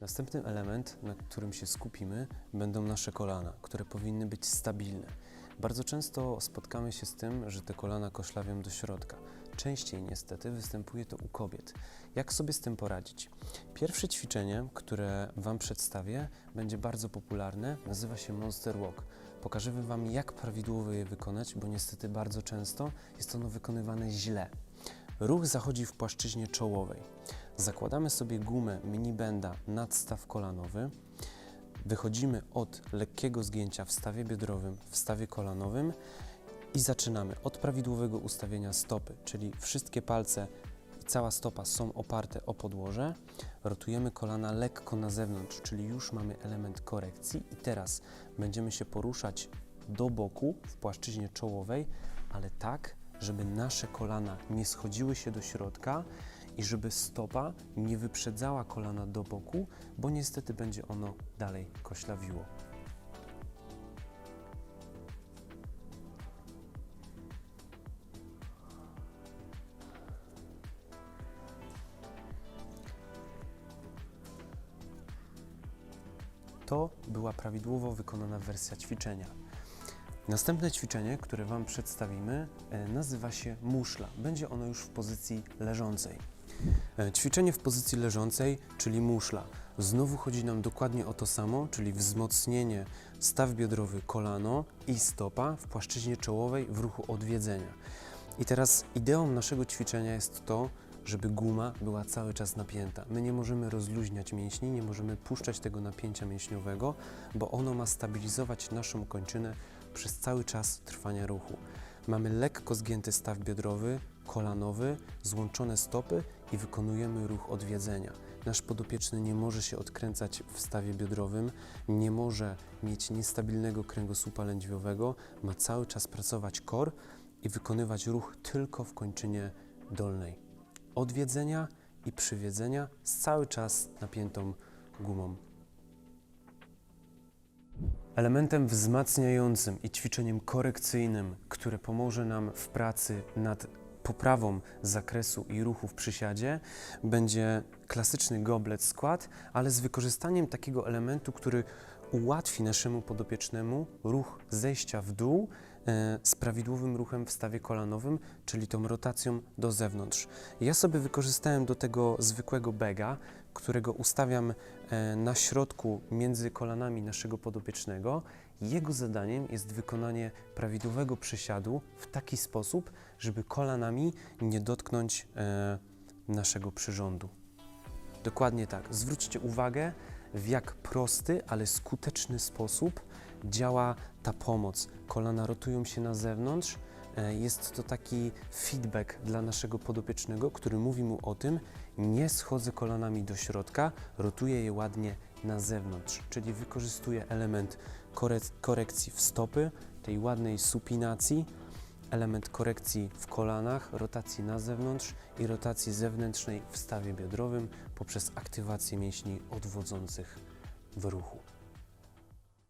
Następny element, na którym się skupimy, będą nasze kolana, które powinny być stabilne. Bardzo często spotkamy się z tym, że te kolana koszlawią do środka. Częściej niestety występuje to u kobiet. Jak sobie z tym poradzić? Pierwsze ćwiczenie, które Wam przedstawię, będzie bardzo popularne, nazywa się Monster Walk. Pokażemy Wam, jak prawidłowo je wykonać, bo niestety bardzo często jest ono wykonywane źle. Ruch zachodzi w płaszczyźnie czołowej. Zakładamy sobie gumę minibenda nadstaw kolanowy. Wychodzimy od lekkiego zgięcia w stawie biodrowym, w stawie kolanowym i zaczynamy od prawidłowego ustawienia stopy, czyli wszystkie palce i cała stopa są oparte o podłoże. Rotujemy kolana lekko na zewnątrz, czyli już mamy element korekcji i teraz będziemy się poruszać do boku w płaszczyźnie czołowej, ale tak, żeby nasze kolana nie schodziły się do środka i żeby stopa nie wyprzedzała kolana do boku, bo niestety będzie ono dalej koślawiło. To była prawidłowo wykonana wersja ćwiczenia. Następne ćwiczenie, które Wam przedstawimy, e, nazywa się muszla. Będzie ono już w pozycji leżącej. E, Ćwiczenie w pozycji leżącej, czyli muszla. Znowu chodzi nam dokładnie o to samo, czyli wzmocnienie staw biodrowy kolano i stopa w płaszczyźnie czołowej w ruchu odwiedzenia. I teraz ideą naszego ćwiczenia jest to, żeby guma była cały czas napięta. My nie możemy rozluźniać mięśni, nie możemy puszczać tego napięcia mięśniowego, bo ono ma stabilizować naszą kończynę przez cały czas trwania ruchu. Mamy lekko zgięty staw biodrowy, kolanowy, złączone stopy i wykonujemy ruch odwiedzenia. Nasz podopieczny nie może się odkręcać w stawie biodrowym, nie może mieć niestabilnego kręgosłupa lędźwiowego, ma cały czas pracować kor i wykonywać ruch tylko w kończynie dolnej. Odwiedzenia i przywiedzenia z cały czas napiętą gumą. Elementem wzmacniającym i ćwiczeniem korekcyjnym, które pomoże nam w pracy nad poprawą zakresu i ruchu w przysiadzie, będzie klasyczny goblet skład, ale z wykorzystaniem takiego elementu, który ułatwi naszemu podopiecznemu ruch zejścia w dół e, z prawidłowym ruchem w stawie kolanowym, czyli tą rotacją do zewnątrz. Ja sobie wykorzystałem do tego zwykłego bega, którego ustawiam e, na środku między kolanami naszego podopiecznego. Jego zadaniem jest wykonanie prawidłowego przysiadu w taki sposób, żeby kolanami nie dotknąć e, naszego przyrządu. Dokładnie tak. Zwróćcie uwagę, w jak prosty, ale skuteczny sposób działa ta pomoc. Kolana rotują się na zewnątrz. E, Jest to taki feedback dla naszego podopiecznego, który mówi mu o tym, nie schodzę kolanami do środka, rotuję je ładnie na zewnątrz, czyli wykorzystuję element korek- korekcji w stopy, tej ładnej supinacji, element korekcji w kolanach, rotacji na zewnątrz i rotacji zewnętrznej w stawie biodrowym poprzez aktywację mięśni odwodzących w ruchu.